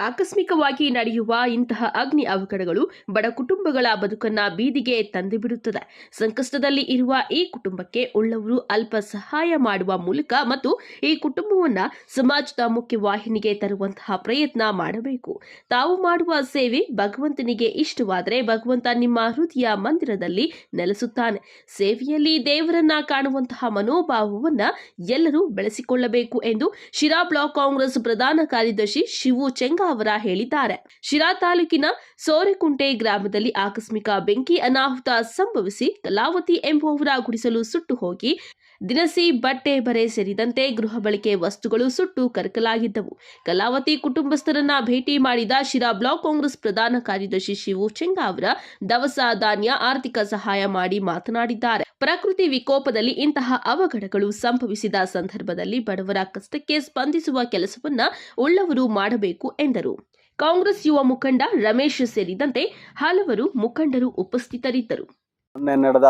ಆಕಸ್ಮಿಕವಾಗಿ ನಡೆಯುವ ಇಂತಹ ಅಗ್ನಿ ಅವಘಡಗಳು ಬಡ ಕುಟುಂಬಗಳ ಬದುಕನ್ನ ಬೀದಿಗೆ ತಂದುಬಿಡುತ್ತದೆ. ಸಂಕಷ್ಟದಲ್ಲಿ ಇರುವ ಈ ಕುಟುಂಬಕ್ಕೆ ಉಳ್ಳವರು ಅಲ್ಪ ಸಹಾಯ ಮಾಡುವ ಮೂಲಕ ಮತ್ತು ಈ ಕುಟುಂಬವನ್ನ ಸಮಾಜದ ಮುಖ್ಯ ವಾಹಿನಿಗೆ ತರುವಂತಹ ಪ್ರಯತ್ನ ಮಾಡಬೇಕು. ತಾವು ಮಾಡುವ ಸೇವೆ ಭಗವಂತನಿಗೆ ಇಷ್ಟವಾದರೆ ಭಗವಂತ ನಿಮ್ಮ ಹೃದಯ ಮಂದಿರದಲ್ಲಿ ನೆಲೆಸುತ್ತಾನೆ. ಸೇವೆಯಲ್ಲಿ ದೇವರನ್ನ ಕಾಣುವಂತಹ ಮನೋಭಾವವನ್ನ ಎಲ್ಲರೂ ಬೆಳೆಸಿಕೊಳ್ಳಬೇಕು ಎಂದು ಶಿರಾ ಬ್ಲಾಕ್ ಕಾಂಗ್ರೆಸ್ ಪ್ರಧಾನ ಕಾರ್ಯದರ್ಶಿ ಶಿವು ಚೆಂಗ ಅವರ ಹೇಳಿದ್ದಾರೆ. ಶಿರಾ ತಾಲೂಕಿನ ಸೋರೆಕುಂಟೆ ಗ್ರಾಮದಲ್ಲಿ ಆಕಸ್ಮಿಕ ಬೆಂಕಿ ಅನಾಹುತ ಸಂಭವಿಸಿ ಕಲಾವತಿ ಎಂಬುವವರ ಗುಡಿಸಲು ಸುಟ್ಟು ಹೋಗಿ, ದಿನಸಿ ಬಟ್ಟೆ ಬರೆ ಸೇರಿದಂತೆ ಗೃಹ ಬಳಕೆ ವಸ್ತುಗಳು ಸುಟ್ಟು ಕರಕಲಾಗಿದ್ದವು. ಕಲಾವತಿ ಕುಟುಂಬಸ್ಥರನ್ನ ಭೇಟಿ ಮಾಡಿದ ಶಿರಾ ಬ್ಲಾಕ್ ಕಾಂಗ್ರೆಸ್ ಪ್ರಧಾನ ಕಾರ್ಯದರ್ಶಿ ಶಿವು ಚೆಂಗ ಅವರ ದವಸ ಧಾನ್ಯ, ಆರ್ಥಿಕ ಸಹಾಯ ಮಾಡಿ ಮಾತನಾಡಿದ್ದಾರೆ. ಪ್ರಕೃತಿ ವಿಕೋಪದಲ್ಲಿ ಇಂತಹ ಅವಘಡಗಳು ಸಂಭವಿಸಿದ ಸಂದರ್ಭದಲ್ಲಿ ಬಡವರ ಕಷ್ಟಕ್ಕೆ ಸ್ಪಂದಿಸುವ ಕೆಲಸವನ್ನ ಉಳ್ಳವರು ಮಾಡಬೇಕು ಎಂದರು. ಕಾಂಗ್ರೆಸ್ ಯುವ ಮುಖಂಡ ರಮೇಶ್ ಸೇರಿದಂತೆ ಹಲವರು ಮುಖಂಡರು ಉಪಸ್ಥಿತರಿದ್ದರು. ಮೊನ್ನೆ ನಡೆದ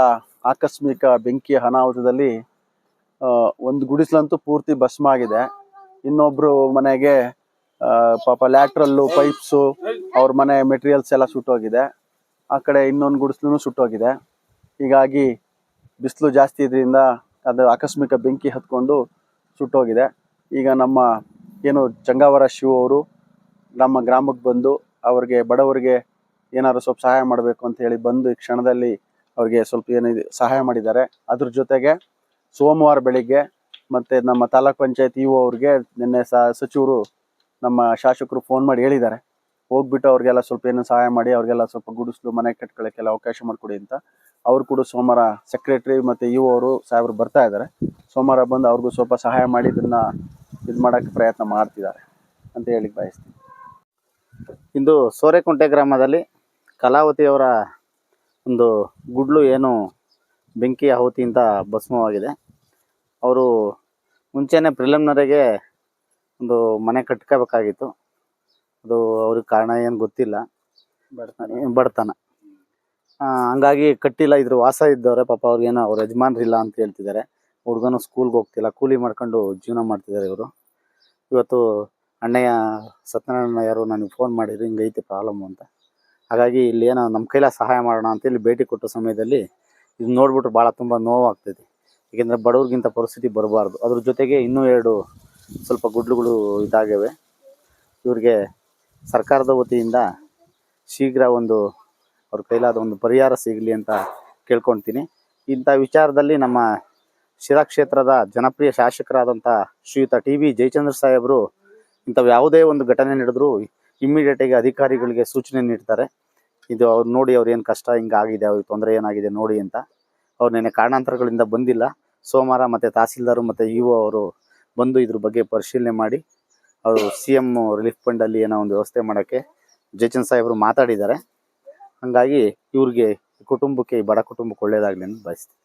ಆಕಸ್ಮಿಕ ಬೆಂಕಿಯ ಅನಾಹುತದಲ್ಲಿ ಒಂದು ಗುಡಿಸಲಂತೂ ಪೂರ್ತಿ ಭಸ್ಮ ಆಗಿದೆ. ಇನ್ನೊಬ್ರು ಮನೆಗೆ ಪಾಪ ಲ್ಯಾಟ್ರಲ್ಲು, ಪೈಪ್ಸು, ಅವ್ರ ಮನೆ ಮೆಟೀರಿಯಲ್ಸ್ ಎಲ್ಲ ಸುಟ್ಟೋಗಿದೆ. ಆ ಕಡೆ ಇನ್ನೊಂದು ಗುಡಿಸ್ಲೂ ಸುಟ್ಟೋಗಿದೆ. ಹೀಗಾಗಿ ಬಿಸಿಲು ಜಾಸ್ತಿ ಇದರಿಂದ ಅದು ಆಕಸ್ಮಿಕ ಬೆಂಕಿ ಹತ್ಕೊಂಡು ಸುಟ್ಟೋಗಿದೆ. ಈಗ ನಮ್ಮ ಏನು ಚಂಗಾವರ ಶಿವ ಅವರು ನಮ್ಮ ಗ್ರಾಮಕ್ಕೆ ಬಂದು ಅವ್ರಿಗೆ, ಬಡವರಿಗೆ ಏನಾದ್ರು ಸ್ವಲ್ಪ ಸಹಾಯ ಮಾಡಬೇಕು ಅಂತ ಹೇಳಿ ಬಂದು ಈ ಕ್ಷಣದಲ್ಲಿ ಅವ್ರಿಗೆ ಸ್ವಲ್ಪ ಏನಿದೆ ಸಹಾಯ ಮಾಡಿದ್ದಾರೆ. ಅದ್ರ ಜೊತೆಗೆ ಸೋಮವಾರ ಬೆಳಿಗ್ಗೆ ಮತ್ತೆ ನಮ್ಮ ತಾಲೂಕ್ ಪಂಚಾಯತ್ ಇಒ ಅವ್ರಿಗೆ ನಿನ್ನೆ ಸಚಿವರು ನಮ್ಮ ಶಾಸಕರು ಫೋನ್ ಮಾಡಿ ಹೇಳಿದ್ದಾರೆ. ಹೋಗ್ಬಿಟ್ಟು ಅವ್ರಿಗೆಲ್ಲ ಸ್ವಲ್ಪ ಏನು ಸಹಾಯ ಮಾಡಿ, ಅವ್ರಿಗೆಲ್ಲ ಸ್ವಲ್ಪ ಗುಡಿಸ್ಲು, ಮನೆ ಕಟ್ಕೊಳ್ಳೋಕ್ಕೆಲ್ಲ ಅವಕಾಶ ಮಾಡಿಕೊಡಿ ಅಂತ. ಅವ್ರು ಕೂಡ ಸೋಮವಾರ ಸೆಕ್ರೆಟರಿ ಮತ್ತೆ ಇಒ ಅವರು ಸಾಹೇಬರು ಬರ್ತಾ ಇದ್ದಾರೆ. ಸೋಮವಾರ ಬಂದು ಅವ್ರಿಗೂ ಸ್ವಲ್ಪ ಸಹಾಯ ಮಾಡಿ ಇದನ್ನು ಇದು ಮಾಡೋಕ್ಕೆ ಪ್ರಯತ್ನ ಮಾಡ್ತಿದ್ದಾರೆ ಅಂತ ಹೇಳಿ ಬಯಸ್ತೀನಿ. ಇಂದು ಸೋರೆಕುಂಟೆ ಗ್ರಾಮದಲ್ಲಿ ಕಲಾವತಿಯವರ ಒಂದು ಗುಡ್ಲು ಏನು ಬೆಂಕಿ ಆಹುತಿಯಿಂದ ಭಸ್ಮವಾಗಿದೆ. ಅವರು ಮುಂಚೆನೇ ಪ್ರಿಲಿಮ್ನರಿಗೆ ಒಂದು ಮನೆ ಕಟ್ಕೋಬೇಕಾಗಿತ್ತು. ಅದು ಅವ್ರಿಗೆ ಕಾರಣ ಏನು ಗೊತ್ತಿಲ್ಲ. ಬಡತನ. ಬಡತನ. ಹಂಗಾಗಿ ಕಟ್ಟಿಲ್ಲ, ಇದ್ರ ವಾಸ ಇದ್ದವ್ರೆ, ಪಾಪ ಅವ್ರಿಗೇನೋ ಅವ್ರ ಯಜಮಾನ್ರಿಲ್ಲ ಅಂತ ಹೇಳ್ತಿದ್ದಾರೆ. ಹುಡುಗನು ಸ್ಕೂಲ್ಗೆ ಹೋಗ್ತಿಲ್ಲ, ಕೂಲಿ ಮಾಡ್ಕೊಂಡು ಜೀವನ ಮಾಡ್ತಿದ್ದಾರೆ ಇವರು. ಇವತ್ತು ಅಣ್ಣಯ್ಯ, ಸತ್ಯನಾರಾಯಣ ಯಾರು ನನಗೆ ಫೋನ್ ಮಾಡಿದ್ರು, ಹಿಂಗೈತೆ ಪ್ರಾಬ್ಲಮ್ ಅಂತ. ಹಾಗಾಗಿ ಇಲ್ಲಿ ಏನೋ ನಮ್ಮ ಕೈಲ ಸಹಾಯ ಮಾಡೋಣ ಅಂತೇಳಿ ಭೇಟಿ ಕೊಟ್ಟ ಸಮಯದಲ್ಲಿ ಇದು ನೋಡ್ಬಿಟ್ರೆ ಭಾಳ ತುಂಬ ನೋವಾಗ್ತೈತಿ. ಏಕೆಂದರೆ ಬಡವ್ರಿಗಿಂತ ಪರಿಸ್ಥಿತಿ ಬರಬಾರ್ದು. ಅದ್ರ ಜೊತೆಗೆ ಇನ್ನೂ ಎರಡು ಸ್ವಲ್ಪ ಗುಡ್ಲುಗಳು ಇದಾಗಿವೆ ಇವ್ರಿಗೆ ಸರ್ಕಾರದ ವತಿಯಿಂದ ಶೀಘ್ರ ಒಂದು ಅವ್ರ ಕೈಲಾದ ಒಂದು ಪರಿಹಾರ ಸಿಗಲಿ ಅಂತ ಕೇಳ್ಕೊಳ್ತೀನಿ ಇಂಥ ವಿಚಾರದಲ್ಲಿ ನಮ್ಮ ಶಿರಾ ಕ್ಷೇತ್ರದ ಜನಪ್ರಿಯ ಶಾಸಕರಾದಂಥ ಶ್ರೀಯುತ ಟಿ ವಿ ಜಯಚಂದ್ರ ಸಾಹೇಬರು ಇಂಥವು ಯಾವುದೇ ಒಂದು ಘಟನೆ ನಡೆದರೂ ಇಮ್ಮಿಡಿಯೇಟಾಗಿ ಅಧಿಕಾರಿಗಳಿಗೆ ಸೂಚನೆ ನೀಡ್ತಾರೆ. ಇದು ಅವ್ರು ನೋಡಿ ಅವ್ರು ಏನು ಕಷ್ಟ ಹಿಂಗಾಗಿದೆ ಅವ್ರಿಗೆ ತೊಂದರೆ ಏನಾಗಿದೆ ನೋಡಿ ಅಂತ. ಅವ್ರು ನೆನೆ ಕಾರಣಾಂತರಗಳಿಂದ ಬಂದಿಲ್ಲ. ಸೋಮವಾರ ಮತ್ತು ತಹಸೀಲ್ದಾರು ಮತ್ತು ಇ ಒ ಅವರು ಬಂದು ಇದ್ರ ಬಗ್ಗೆ ಪರಿಶೀಲನೆ ಮಾಡಿ, ಅವರು ಸಿ ಎಂ ರಿಲೀಫ್ ಫಂಡಲ್ಲಿ ಏನೋ ಒಂದು ವ್ಯವಸ್ಥೆ ಮಾಡೋಕ್ಕೆ ಜಯಚಂದ್ರ ಸಾಹೇಬರು ಮಾತಾಡಿದ್ದಾರೆ. ಹಾಗಾಗಿ ಇವ್ರಿಗೆ ಕುಟುಂಬಕ್ಕೆ ಈ ಬಡ ಕುಟುಂಬಕ್ಕೆ ಒಳ್ಳೇದಾಗಲಿ ಅಂತ ಬಯಸ್ತೀನಿ.